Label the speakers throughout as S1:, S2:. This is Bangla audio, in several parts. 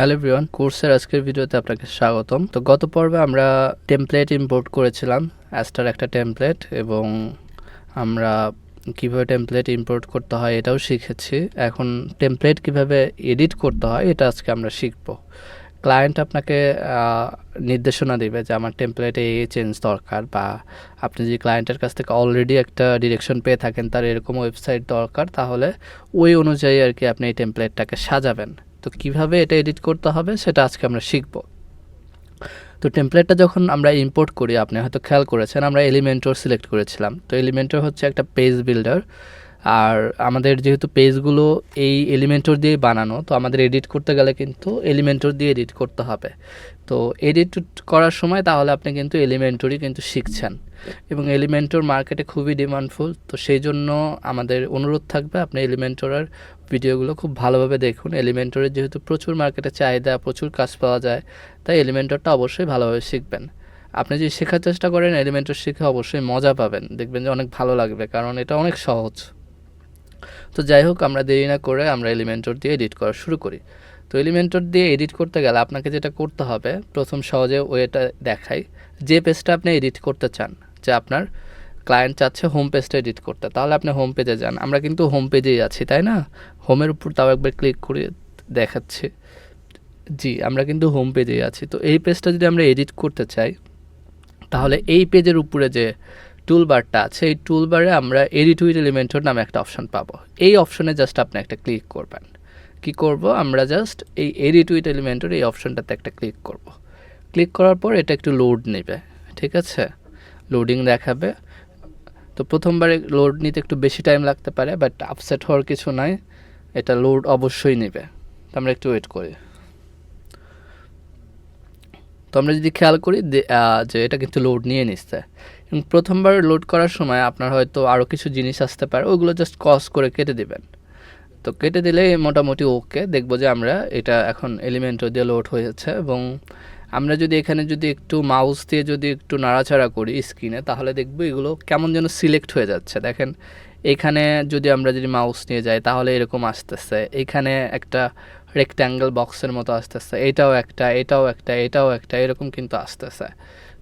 S1: হ্যালো এভরিওয়ান কোর্সের আজকের ভিডিওতে আপনাকে স্বাগতম। তো গত পর্বে আমরা টেমপ্লেট ইম্পোর্ট করেছিলাম অ্যাস্টার একটা টেমপ্লেট এবং আমরা কীভাবে টেমপ্লেট ইম্পোর্ট করতে হয় এটাও শিখেছি। এখন টেমপ্লেট কীভাবে এডিট করতে হয়, এটা আজকে আমরা শিখব। ক্লায়েন্ট আপনাকে নির্দেশনা দেবে যে আমার টেমপ্লেটে এই চেঞ্জ দরকার, বা আপনি যদি ক্লায়েন্টের কাছ থেকে অলরেডি একটা ডিরেকশন পেয়ে থাকেন, তার এরকম ওয়েবসাইট দরকার, তাহলে ওই অনুযায়ী আর কি আপনি এই টেমপ্লেটটাকে সাজাবেন। তো কীভাবে এটা এডিট করতে হবে সেটা আজকে আমরা শিখব। তো টেমপ্লেটটা যখন আমরা ইম্পোর্ট করি, আপনি হয়তো খেয়াল করেছেন, আমরা এলিমেন্টর সিলেক্ট করেছিলাম। তো এলিমেন্টর হচ্ছে একটা পেজ বিল্ডার আর আমাদের যেহেতু পেজগুলো এই এলিমেন্টর দিয়েই বানানো, তো আমাদের এডিট করতে গেলে কিন্তু এলিমেন্টর দিয়ে এডিট করতে হবে। তো এডিট করার সময় তাহলে আপনি কিন্তু এলিমেন্টরই কিন্তু শিখছেন। এবং এলিমেন্টর মার্কেটে খুবই ডিমান্ডফুল তো সেই জন্য আমাদের অনুরোধ থাকবে আপনি এলিমেন্টরের ভিডিওগুলো খুব ভালোভাবে দেখুন। এলিমেন্টরের যেহেতু প্রচুর মার্কেটে চাহিদা, প্রচুর কাজ পাওয়া যায়, তাই এলিমেন্টরটা অবশ্যই ভালোভাবে শিখবেন। আপনি যদি শেখার চেষ্টা করেন এলিমেন্টর শিখে অবশ্যই মজা পাবেন। দেখবেন যে অনেক ভালো লাগবে, কারণ এটা অনেক সহজ। তো যাই হোক, আমরা দেরি না করে আমরা এলিমেন্টর দিয়ে এডিট করা শুরু করি। তো এলিমেন্টর দিয়ে এডিট করতে গেলে আপনাকে যেটা করতে হবে, প্রথম সহজে ওয়েটা দেখাই। যে পেজটা আপনি এডিট করতে চান, যে আপনার ক্লায়েন্ট চাচ্ছে হোম পেজটা এডিট করতে, তাহলে আপনি হোম পেজে যান। আমরা কিন্তু হোম পেজেই আছি, তাই না? হোমের উপর তাও একবার ক্লিক করে দেখাচ্ছি। জি, আমরা কিন্তু হোম পেজেই আছি। তো এই পেজটা যদি আমরা এডিট করতে চাই, তাহলে এই পেজের উপরে যে টুলবারটা আছে, এই টুলবারে আমরা এডিট উইথ এলিমেন্টর নামে একটা অপশন পাবো। এই অপশনে জাস্ট আপনি একটা ক্লিক করবেন। কি করব? আমরা জাস্ট এই এডিট উইথ এলিমেন্টর এই অপশনটাতে একটা ক্লিক করব। ক্লিক করার পর এটা একটু লোড নেবে, ঠিক আছে? লোডিং দেখাবে। তো প্রথমবারে লোড নিতে একটু বেশি টাইম লাগতে পারে বাট আপসেট হওয়ার কিছু নাই। এটা লোড অবশ্যই নেবে। তো আমরা একটু ওয়েট করি। তো আমরা যদি খেয়াল করি যে এটা কিন্তু লোড নিয়ে নিচ্ছে। প্রথমবার লোড করার সময় আপনার হয়তো আরও কিছু জিনিস আসতে পারে ওইগুলো জাস্ট কস করে কেটে দিবেন। তো কেটে দিলে মোটামুটি ওকে দেখব যে আমরা এটা এখন এলিমেন্টও দিয়ে লোড হয়েছে এবং আমরা যদি এখানে যদি একটু মাউস দিয়ে যদি একটু নাড়াচাড়া করি স্ক্রিনে তাহলে দেখব এগুলো কেমন যেন সিলেক্ট হয়ে যাচ্ছে। দেখেন, এখানে যদি আমরা যদি মাউস নিয়ে যাই, তাহলে এরকম আসতেছে। এখানে একটা রেক্ট্যাঙ্গেল বক্সের মতো আসতেছে। এটাও একটা এটাও একটা এটাও একটা, এরকম কিন্তু আসতেছে।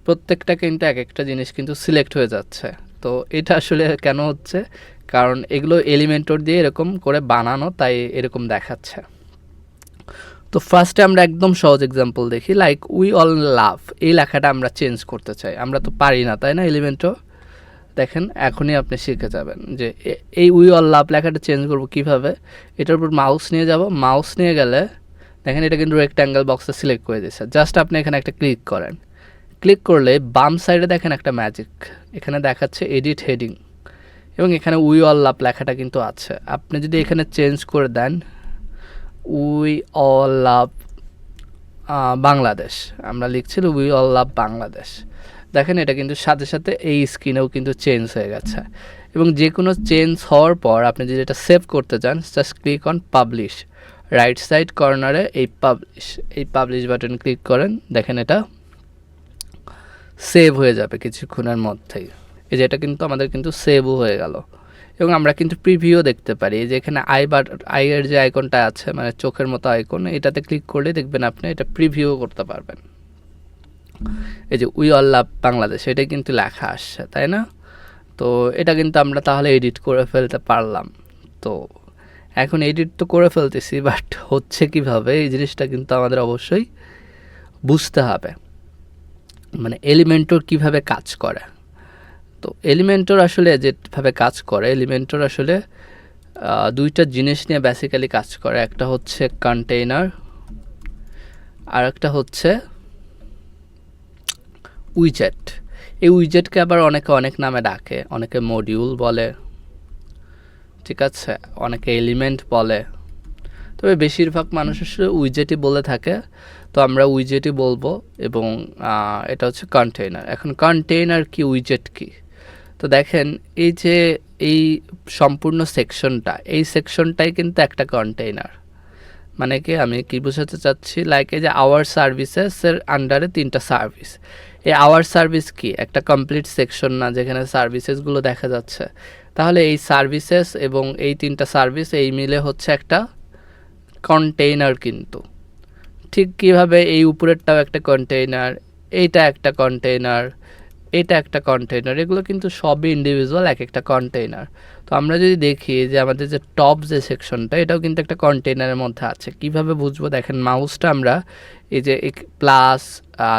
S1: প্রত্যেকটা কিন্তু এক একটা জিনিস কিন্তু সিলেক্ট হয়ে যাচ্ছে। তো এটা আসলে কেন হচ্ছে? কারণ এগুলো এলিমেন্টর দিয়ে এরকম করে বানানো, তাই এরকম দেখাচ্ছে। তো ফার্স্টে আমরা একদম সহজ এক্সাম্পল দেখি লাইক উই অল লাভ এই লেখাটা আমরা চেঞ্জ করতে চাই। আমরা তো পারি না, তাই না এলিমেন্টও দেখেন, এখনই আপনি শিখে যাবেন যে এই উই অল লাভ লেখাটা চেঞ্জ করব কীভাবে? এটার উপর মাউস নিয়ে যাব। মাউস নিয়ে গেলে, দেখেন এটা কিন্তু রেক্ট্যাঙ্গেল বক্সে সিলেক্ট করে দিয়েছে। জাস্ট আপনি এখানে একটা ক্লিক করেন। ক্লিক করলে বাম সাইডে দেখেন একটা ম্যাজিক এখানে দেখাচ্ছে এডিট হেডিং এবং এখানে উই অল লাভ লেখাটা কিন্তু আছে। আপনি যদি এখানে চেঞ্জ করে দেন উই অল লাভ বাংলাদেশ। আমরা লিখছিল উই অল লাভ বাংলাদেশ। দেখেন এটা কিন্তু সাথে সাথে এই স্ক্রিনেও কিন্তু চেঞ্জ হয়ে গেছে। এবং যে কোনো চেঞ্জ হওয়ার পর আপনি যদি এটা সেভ করতে চান just click on publish right side কর্নারে এই পাবলিশ এই পাবলিশ বাটন ক্লিক করেন, দেখেন এটা সেভ হয়ে যাবে কিছুক্ষণের মধ্যেই। এই যে এটা কিন্তু আমাদের কিন্তু সেভও হয়ে গেল। এবং আমরা কিন্তু প্রিভিউও দেখতে পারি। এই যে এখানে আই বাট আইয়ের যে আইকনটা আছে মানে চোখের মতো আইকন এটাতে ক্লিক করলে দেখবেন আপনি এটা প্রিভিউও করতে পারবেন। এই যে উই অল লাভ বাংলাদেশ এটা কিন্তু লেখা আসছে, তাই না? তো এটা কিন্তু আমরা তাহলে এডিট করে ফেলতে পারলাম। তো এখন এডিট তো করে ফেলতেছি বাট হচ্ছে কীভাবে? এই জিনিসটা কিন্তু আমাদের অবশ্যই বুঝতে হবে। মানে এলিমেন্টর কীভাবে কাজ করে? তো এলিমেন্টর আসলে যেভাবে কাজ করে এলিমেন্টর আসলে দুইটা জিনিস নিয়ে বেসিক্যালি কাজ করে। একটা হচ্ছে কন্টেইনার আর একটা হচ্ছে উইজেট এই উইজেটকে আবার অনেকে অনেক নামে ডাকে, অনেকে মডিউল বলে, ঠিক আছে? অনেকে এলিমেন্ট বলে। তবে বেশিরভাগ মানুষ আসলে উইজেটই বলে থাকে, তো আমরা উইজেটই বলব এবং এটা হচ্ছে কন্টেইনার এখন কন্টেইনার কি উইজেট কি? তো দেখেন, এই যে এই সম্পূর্ণ সেকশনটা এই সেকশনটাই কিন্তু একটা কন্টেইনার মানে কি, আমি কি বোঝাতে চাচ্ছি? লাইক এই যে আওয়ার সার্ভিসেসের আন্ডারে তিনটা সার্ভিস এই আওয়ার সার্ভিস কি? একটা কমপ্লিট সেকশন না, যেখানে সার্ভিসেসগুলো দেখা যাচ্ছে। তাহলে এই সার্ভিসেস এবং এই তিনটা সার্ভিস এই মিলে হচ্ছে একটা কন্টেইনার কিন্তু। ঠিক কীভাবে এই উপরেরটাও একটা কন্টেইনার এইটা একটা কন্টেইনার এটা একটা কন্টেইনার এগুলো কিন্তু সবই ইন্ডিভিজুয়াল এক একটা কন্টেইনার তো আমরা যদি দেখি যে আমাদের যে টপ যে সেকশনটা এটাও কিন্তু একটা কন্টেইনারের মধ্যে আছে। কীভাবে বুঝব? দেখেন মাউসটা আমরা এই যে প্লাস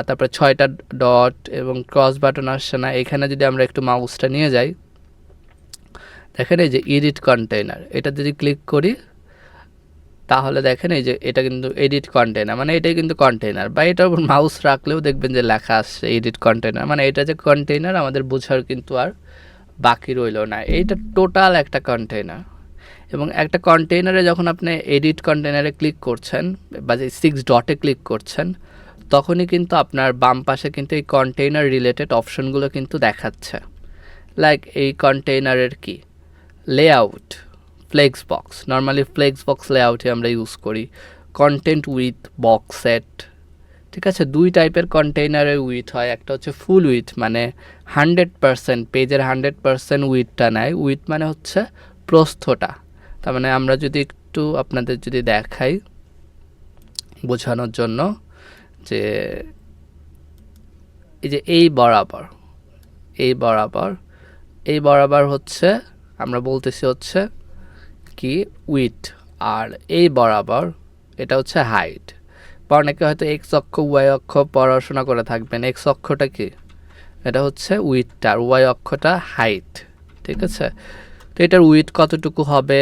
S1: তারপরে ছয়টা ডট এবং ক্রস বাটন আসছে না, এখানে যদি আমরা একটু মাউসটা নিয়ে যাই, দেখেন এই যে এডিট কন্টেইনার এটা যদি ক্লিক করি তাহলে দেখেন এই যে এটা কিন্তু এডিট কন্টেনার মানে এটাই কিন্তু কন্টেনার বা এটার মাউস রাখলেও দেখবেন যে লেখা আসছে এডিট কন্টেনার মানে এটা যে কন্টেনার আমাদের বোঝার কিন্তু আর বাকি রইল না। এইটা টোটাল একটা কন্টেনার এবং একটা কন্টেনারে যখন আপনি এডিট কন্টেনারে ক্লিক করছেন, বা যে সিক্স ডটে ক্লিক করছেন, তখনই কিন্তু আপনার বাম পাশে কিন্তু এই কন্টেইনার রিলেটেড অপশনগুলো কিন্তু দেখাচ্ছে। লাইক এই কন্টেইনারের কি? Layout flex box normally flex box লেআউটে আমরা ইউজ করি। কন্টেন্ট উইথ বক্স সেট ঠিক আছে? দুই টাইপের কন্টেইনারের উইথ হয়। একটা হচ্ছে ফুল উইথ মানে হান্ড্রেড পারসেন্ট পেজের হান্ড্রেড পারসেন্ট উইথটা নেয়। উইথ মানে হচ্ছে প্রস্থটা। তার মানে আমরা যদি একটু আপনাদের যদি দেখাই বোঝানোর জন্য যে এই যে এই বরাবর এই বরাবর এই বরাবর হচ্ছে, আমরা বলতেছি হচ্ছে কি? উইথ আর এই বরাবর, এটা হচ্ছে হাইট বা অনেকে হয়তো এক্স অক্ষ ওয়াই অক্ষ পড়াশোনা করে থাকবেন। এক্স অক্ষটা কি? এটা হচ্ছে উইথটা আর ওয়াই অক্ষটা হাইট ঠিক আছে? তো এটার উইথ কতটুকু হবে?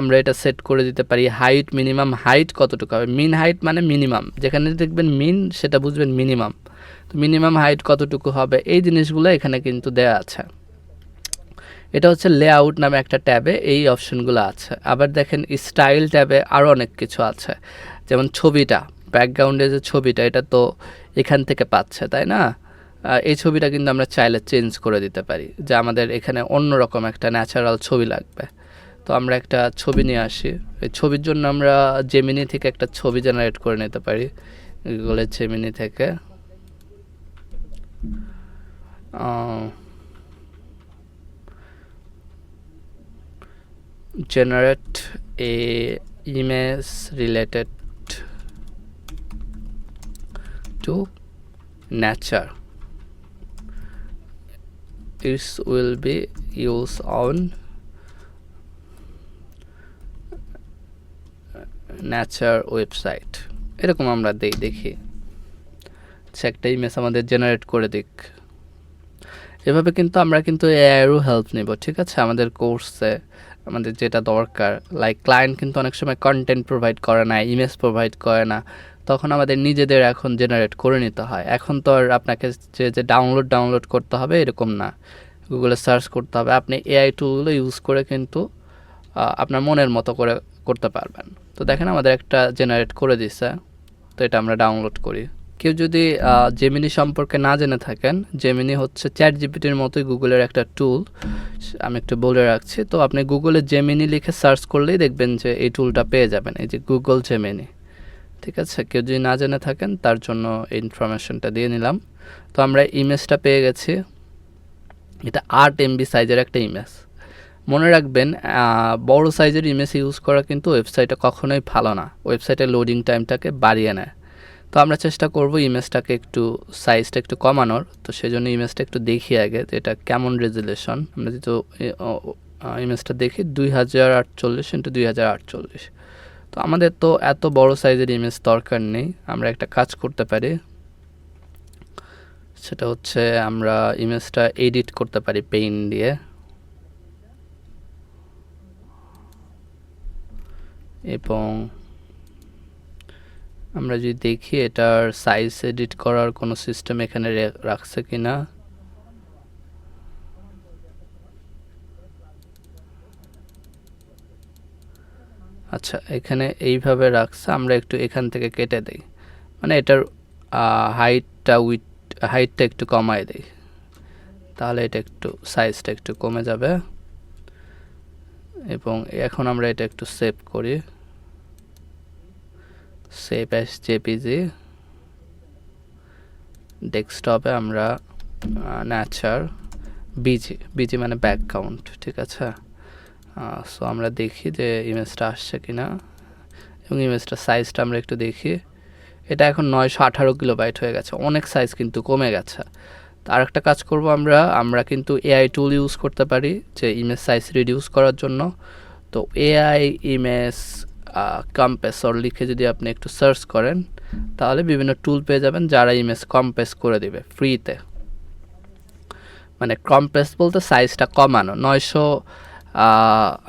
S1: আমরা এটা সেট করে দিতে পারি। হাইট মিনিমাম হাইট কতটুকু হবে? মিন হাইট মানে মিনিমাম যেখানে দেখবেন মিন সেটা বুঝবেন মিনিমাম তো মিনিমাম হাইট কতটুকু হবে? এই জিনিসগুলো এখানে কিন্তু দেয়া আছে। এটা হচ্ছে লেআউট নামে একটা ট্যাবে, এই অপশনগুলো আছে। আবার দেখেন স্টাইল ট্যাবে আরও অনেক কিছু আছে। যেমন ছবিটা ব্যাকগ্রাউন্ডে যে ছবিটা, এটা তো এখান থেকে পাচ্ছে, তাই না? এই ছবিটা কিন্তু আমরা চাইলে চেঞ্জ করে দিতে পারি, যে আমাদের এখানে অন্যরকম একটা ন্যাচারাল ছবি লাগবে। তো আমরা একটা ছবি নিয়ে আসি। এই ছবির জন্য আমরা জেমিনি থেকে একটা ছবি জেনারেট করে নিতে পারি গুগলের জেমিনি থেকে। Generate a image related to nature this will be used on nature website এরকম আমরা দেই দেখি আচ্ছা একটা ইমেজ আমাদের জেনারেট করে দিক এভাবে কিন্তু আমরা কিন্তু এআইয়েরও হেল্প নেব, ঠিক আছে? আমাদের কোর্সে আমাদের যেটা দরকার লাইক ক্লায়েন্ট কিন্তু অনেক সময় কন্টেন্ট প্রোভাইড করে না ইমেজ প্রোভাইড করে না, তখন আমাদের নিজেদের এখন জেনারেট করে নিতে হয়। এখন তো আর আপনাকে যে যে ডাউনলোড ডাউনলোড করতে হবে এরকম না। গুগলে সার্চ করতে হবে, আপনি এআই টুলগুলো ইউজ করে কিন্তু আপনার মনের মতো করে করতে পারবেন। তো দেখেন আমাদের একটা জেনারেট করে দিছে, তো এটা আমরা ডাউনলোড করি। কেউ যদি জেমিনি সম্পর্কে না জেনে থাকেন জেমিনি হচ্ছে চ্যাট জিপিটির মতোই গুগলের একটা টুল আমি একটু বলে রাখছি। তো আপনি গুগলে জেমিনি লিখে সার্চ করলেই দেখবেন যে এই টুলটা পেয়ে যাবেন, এই যে গুগল জেমিনি ঠিক আছে? কেউ যদি না জেনে থাকেন, তার জন্য ইনফরমেশনটা দিয়ে নিলাম। তো আমরা ইমেজটা পেয়ে গেছি। এটা আট এমবি সাইজের একটা ইমেজ মনে রাখবেন বড় সাইজের ইমেজ ইউজ করা কিন্তু ওয়েবসাইটে কখনোই ভালো না। ওয়েবসাইটের লোডিং টাইমটাকে বাড়িয়ে নেয়। তো আমরা চেষ্টা করব ইমেজটাকে একটু সাইজটা একটু কমানোর। তো সেই জন্য ইমেজটা একটু দেখি আগে যে এটা কেমন রেজুলেশন আমরা যেহেতু ইমেজটা দেখি, দুই হাজার আটচল্লিশ ইন্টু দুই হাজার আটচল্লিশ। তো আমাদের তো এত বড় সাইজের ইমেজ দরকার নেই, আমরা একটা কাজ করতে পারি। সেটা হচ্ছে আমরা ইমেজটা এডিট করতে পারি পেইন দিয়ে। এবং আমরা যদি দেখি এটার সাইজ এডিট করার কোনো সিস্টেম এখানে রাখছে কি না আচ্ছা এখানে এইভাবে রাখছে, আমরা একটু এখান থেকে কেটে দেই। মানে এটার হাইটটা উইথ হাইটটা একটু কমায় দেই। তাহলে এটা একটু সাইজটা একটু কমে যাবে। এবং এখন আমরা এটা একটু সেভ করি। সেভ এস জেপিজি ডেস্কটপে আমরা ন্যাচার বিজি বিজি মানে ব্যাক কাউন্ট ঠিক আছে? সো আমরা দেখি যে ইমেজটা আসছে কি না এবং ইমেজটা সাইজটা আমরা একটু দেখি। এটা এখন নয়শো আঠারো কিলোবাইট হয়ে গেছে। অনেক সাইজ কিন্তু কমে গেছে। তো আরেকটা কাজ করব আমরা আমরা কিন্তু এআই টুল ইউজ করতে পারি, যে ইমেজ সাইজ রিডিউস করার জন্য। তো এআই ইমেজ কম্পেসর লিখে যদি আপনি একটু সার্চ করেন, তাহলে বিভিন্ন টুল পেয়ে যাবেন যারা ইমেজ কম্পেস করে দিবে ফ্রিতে মানে কম্প্রেস বলতে সাইজটা কমানো। নয়শো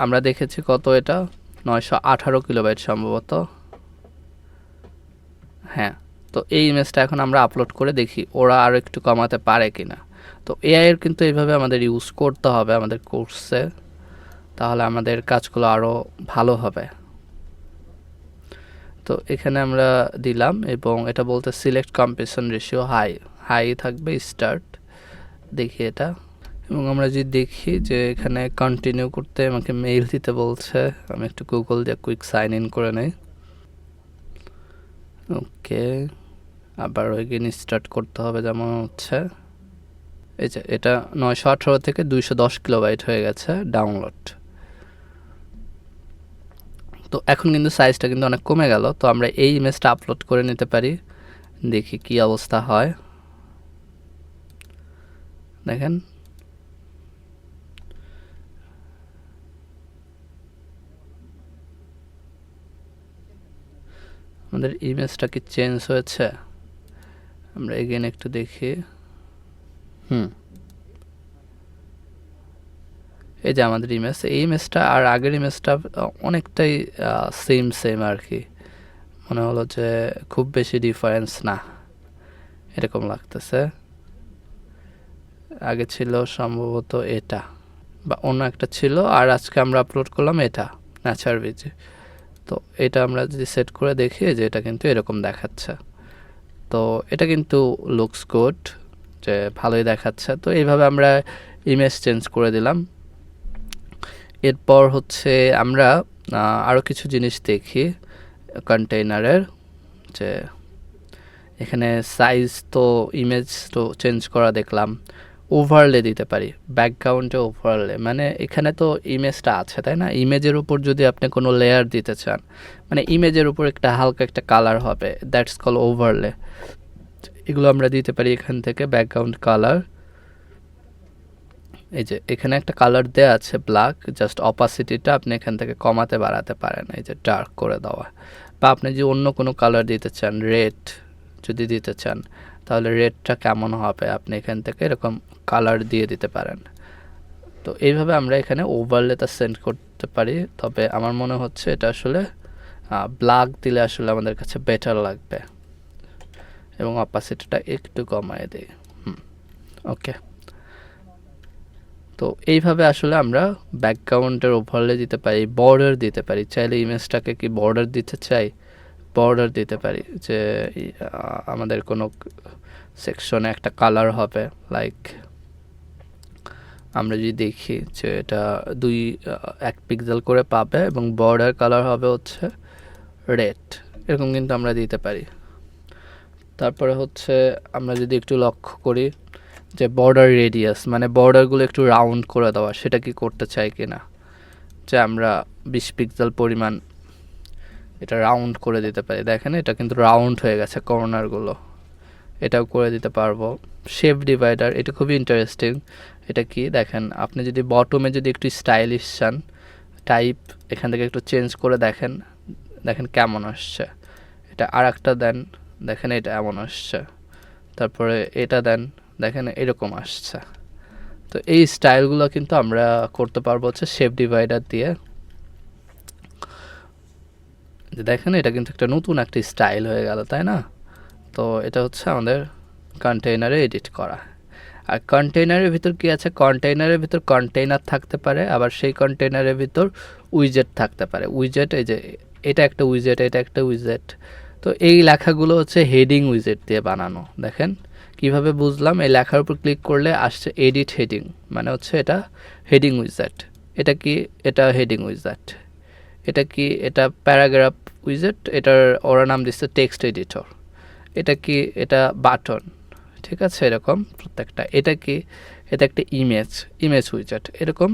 S1: আমরা দেখেছি কত এটা? নয়শো আঠারো কিলোবাইট সম্ভবত। হ্যাঁ তো এই ইমেজটা এখন আমরা আপলোড করে দেখি ওরা আরও একটু কমাতে পারে কি না তো এআইয়ের কিন্তু এইভাবে আমাদের ইউজ করতে হবে আমাদের কোর্সে তাহলে আমাদের কাজগুলো আরও ভালো হবে। তো এখানে আমরা দিলাম এবং এটা বলতে select competition ratio high high থাকবে স্টার্ট দেখি এটা। এবং আমরা যদি দেখি যে এখানে কন্টিনিউ করতে আমাকে মেইল দিতে বলছে, আমি একটু গুগল দিয়ে কুইক সাইন ইন করে নেই। ওকে আবার ওইগিন স্টার্ট করতে হবে যেমন হচ্ছে। এই যে, এটা নয়শো আঠারো থেকে দুইশো দশ কিলোবাইট হয়ে গেছে ডাউনলোড তো এখন কিন্তু সাইজটা কিন্তু অনেক কমে গেল, তো আমরা এই ইমেজটা আপলোড করে নিতে পারি। দেখি কি অবস্থা হয়। দেখেন। আমাদের ইমেজটা কি চেঞ্জ হয়েছে? আমরা এগেন একটু দেখি। হুম। এই যে আমাদের ইমেজ এই ইমেজটা আর আগের ইমেজটা অনেকটাই সেম সেম আর কি মনে হলো যে খুব বেশি ডিফারেন্স না, এরকম লাগতেছে। আগে ছিল সম্ভবত এটা, বা অন্য একটা ছিল, আর আজকে আমরা আপলোড করলাম এটা ন্যাচার বিচ তো এটা আমরা যদি সেট করে দেখি যে এটা কিন্তু এরকম দেখাচ্ছে। তো এটা কিন্তু লুকস গুড যে ভালোই দেখাচ্ছে। তো এইভাবে আমরা ইমেজ চেঞ্জ করে দিলাম। এরপর হচ্ছে আমরা আরও কিছু জিনিস দেখি কন্টেইনারের যে এখানে সাইজ তো ইমেজ তো চেঞ্জ করা দেখলাম। ওভারলে দিতে পারি ব্যাকগ্রাউন্ডে ওভারলে মানে এখানে তো ইমেজটা আছে, তাই না? ইমেজের উপর যদি আপনি কোনো লেয়ার দিতে চান মানে ইমেজের উপর একটা হালকা একটা কালার হবে দ্যাটস কল ওভারলে এগুলো আমরা দিতে পারি এখান থেকে ব্যাকগ্রাউন্ড কালার এই যে এখানে একটা কালার দেওয়া আছে ব্ল্যাক জাস্ট অপাসিটিটা আপনি এখান থেকে কমাতে বাড়াতে পারেন, এই যে ডার্ক করে দেওয়া। বা আপনি যদি অন্য কোনো কালার দিতে চান রেড যদি দিতে চান, তাহলে রেডটা কেমন হবে? আপনি এখান থেকে এরকম কালার দিয়ে দিতে পারেন। তো এইভাবে আমরা এখানে ওভারলেটা সেন্ড করতে পারি। তবে আমার মনে হচ্ছে এটা আসলে ব্ল্যাক দিলে আসলে আমাদের কাছে বেটার লাগবে। এবং অপাসিটিটা একটু কমায় দিই। হুম ওকে তো এইভাবে আসলে আমরা ব্যাকগ্রাউন্ডের ওভারলে দিতে পারি বর্ডার দিতে পারি। চাইলে ইমেজটাকে কি বর্ডার দিতে চাই? বর্ডার দিতে পারি যে আমাদের কোনো সেকশনে একটা কালার হবে। লাইক আমরা যদি দেখি যে এটা দুই এক পিক্সেল করে পাবে এবং বর্ডার কালার হবে হচ্ছে রেড এরকম কিন্তু আমরা দিতে পারি। তারপরে হচ্ছে আমরা যদি একটু লক্ষ্য করি যে বর্ডার রেডিয়াস মানে বর্ডারগুলো একটু রাউন্ড করে দেওয়া, সেটা কি করতে চাই কি না যে আমরা বিশ পিক্সেল পরিমাণ এটা রাউন্ড করে দিতে পারি। দেখেন, এটা কিন্তু রাউন্ড হয়ে গেছে কর্নারগুলো এটাও করে দিতে পারব। শেপ ডিভাইডার এটা খুবই ইন্টারেস্টিং এটা কি? দেখেন, আপনি যদি বটমে যদি একটু স্টাইলিশ চান টাইপ এখান থেকে একটু চেঞ্জ করে দেখেন। দেখেন কেমন আসছে। এটা আর একটা দেন, দেখেন এটা এমন আসছে। তারপরে এটা দেন দেখেন এরকম আসছে। তো এই স্টাইলগুলো কিন্তু আমরা করতে পারব হচ্ছে শেপ ডিভাইডার দিয়ে। দেখেন এটা কিন্তু একটা নতুন একটা স্টাইল হয়ে গেল, তাই না? তো এটা হচ্ছে আমাদের কন্টেইনারে এডিট করা। আর কন্টেইনারের ভিতর কি আছে? কন্টেইনারের ভিতর কন্টেইনার থাকতে পারে, আবার সেই কন্টেইনারের ভিতর উইজেট থাকতে পারে। উইজেট এই যে, এটা একটা উইজেট এটা একটা উইজেট তো এই লেখাগুলো হচ্ছে হেডিং উইজেট দিয়ে বানানো, দেখেন? কীভাবে বুঝলাম, এই লেখার উপর ক্লিক করলে আসছে এডিট হেডিং মানে হচ্ছে এটা হেডিং উইজেট এটা কি? এটা হেডিং উইজেট এটা কি? এটা প্যারাগ্রাফ উইজেট এটার ওরা নাম দিচ্ছে টেক্সট এডিটর এটা কি? এটা বাটন ঠিক আছে, এরকম প্রত্যেকটা। এটা কি? এটা একটা ইমেজ ইমেজ উইজেট এরকম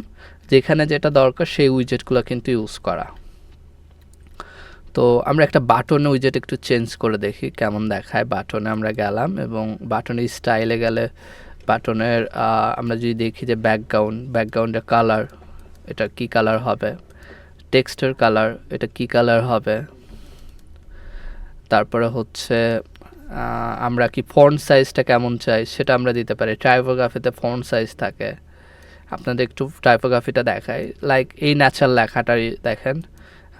S1: যেখানে যেটা দরকার সেই উইজেটগুলো কিন্তু ইউজ করা। তো আমরা একটা বাটনে উইজেট একটু চেঞ্জ করে দেখি কেমন দেখায়। বাটনে আমরা গেলাম এবং বাটনের স্টাইলে গেলে বাটনের আমরা যদি দেখি যে ব্যাকগ্রাউন্ড ব্যাকগ্রাউন্ডের কালার এটা কি কালার হবে? টেক্সটের কালার এটা কি কালার হবে? তারপরে হচ্ছে আমরা কি ফন্ট সাইজটা কেমন চাই সেটা আমরা দিতে পারি। টাইপোগ্রাফিতে ফন্ট সাইজ থাকে। আপনাদের একটু টাইপোগ্রাফিটা দেখায় লাইক এই ন্যাচারাল লেখাটাই দেখেন।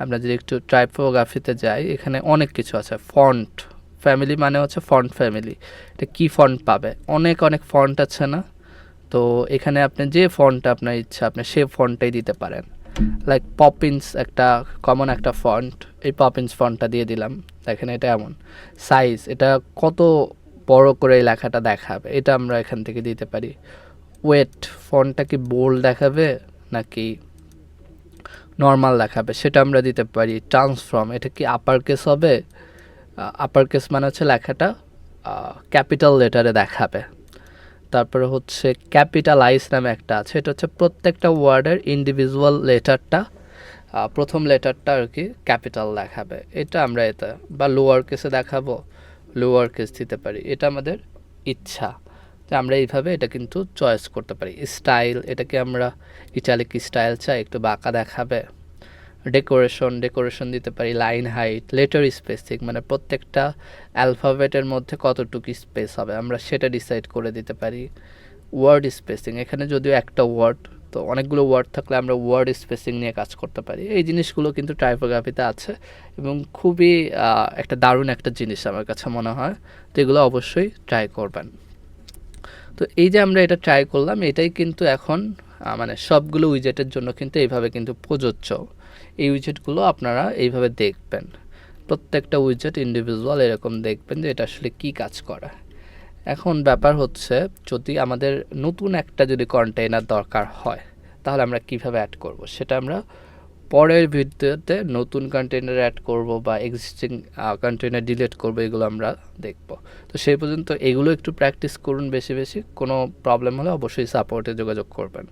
S1: আমরা যদি একটু টাইপোগ্রাফিতে যাই, এখানে অনেক কিছু আছে। ফন্ট ফ্যামিলি মানে হচ্ছে ফন্ট ফ্যামিলি এটা কী ফন্ট পাবে? অনেক অনেক ফন্ট আছে না? তো এখানে আপনি যে ফন্টটা আপনার ইচ্ছা, আপনি সে ফন্টটাই দিতে পারেন। লাইক পপিন্স একটা কমন একটা ফন্ট এই পপিন্স ফন্টটা দিয়ে দিলাম। দেখেন এটা এমন। সাইজ এটা কত বড় করে এই লেখাটা দেখাবে? এটা আমরা এখান থেকে দিতে পারি। ওয়েট ফন্টটা কি বোল্ড দেখাবে নাকি নর্মাল দেখাবে, সেটা আমরা দিতে পারি ট্রান্সফর্ম এটা কি আপার কেস হবে? আপার কেস মানে হচ্ছে লেখাটা ক্যাপিটাল লেটারে দেখাবে। তারপরে হচ্ছে ক্যাপিটালাইজ নামে একটা আছে, এটা হচ্ছে প্রত্যেকটা ওয়ার্ডের ইন্ডিভিজুয়াল লেটারটা প্রথম লেটারটা আর কি ক্যাপিটাল দেখাবে। এটা আমরা এটা, বা লোয়ার কেসে দেখাবো লোয়ার কেস দিতে পারি। এটা আমাদের ইচ্ছা। যে আমরা এইভাবে এটা কিন্তু চয়েস করতে পারি। স্টাইল এটাকে আমরা ইটালিক স্টাইল চাই, একটু বাঁকা দেখাবে। ডেকোরেশন ডেকোরেশন দিতে পারি লাইন হাইট লেটার স্পেসিং মানে প্রত্যেকটা অ্যালফাবেটের মধ্যে কতটুকু স্পেস হবে, আমরা সেটা ডিসাইড করে দিতে পারি। ওয়ার্ড স্পেসিং এখানে যদিও একটা ওয়ার্ড তো অনেকগুলো ওয়ার্ড থাকলে আমরা ওয়ার্ড স্পেসিং নিয়ে কাজ করতে পারি। এই জিনিসগুলো কিন্তু টাইপোগ্রাফিতে আছে এবং খুবই একটা দারুণ একটা জিনিস আমার কাছে মনে হয়, তো এগুলো অবশ্যই ট্রাই করবেন। তো এই যে আমরা এটা ট্রাই করলাম, এটাই কিন্তু এখন মানে সবগুলো উইজেটের জন্য কিন্তু এইভাবে কিন্তু প্রযোজ্য। এই উইজেটগুলো আপনারা এইভাবে দেখবেন। প্রত্যেকটা উইজেট ইন্ডিভিজুয়াল এরকম দেখবেন যে এটা আসলে কি কাজ করে। এখন ব্যাপার হচ্ছে, যদি আমাদের নতুন একটা যদি কন্টেইনার দরকার হয়, তাহলে আমরা কীভাবে অ্যাড করব? সেটা আমরা পরের ভিডিওতে নতুন কন্টেনার অ্যাড করব বা এক্সিস্টিং কন্টেনার ডিলিট করব, এগুলো আমরা দেখব। তো সেই পর্যন্ত এগুলো একটু প্র্যাকটিস করুন বেশি বেশি। কোনো প্রবলেম হলে অবশ্যই সাপোর্টে যোগাযোগ করবেন।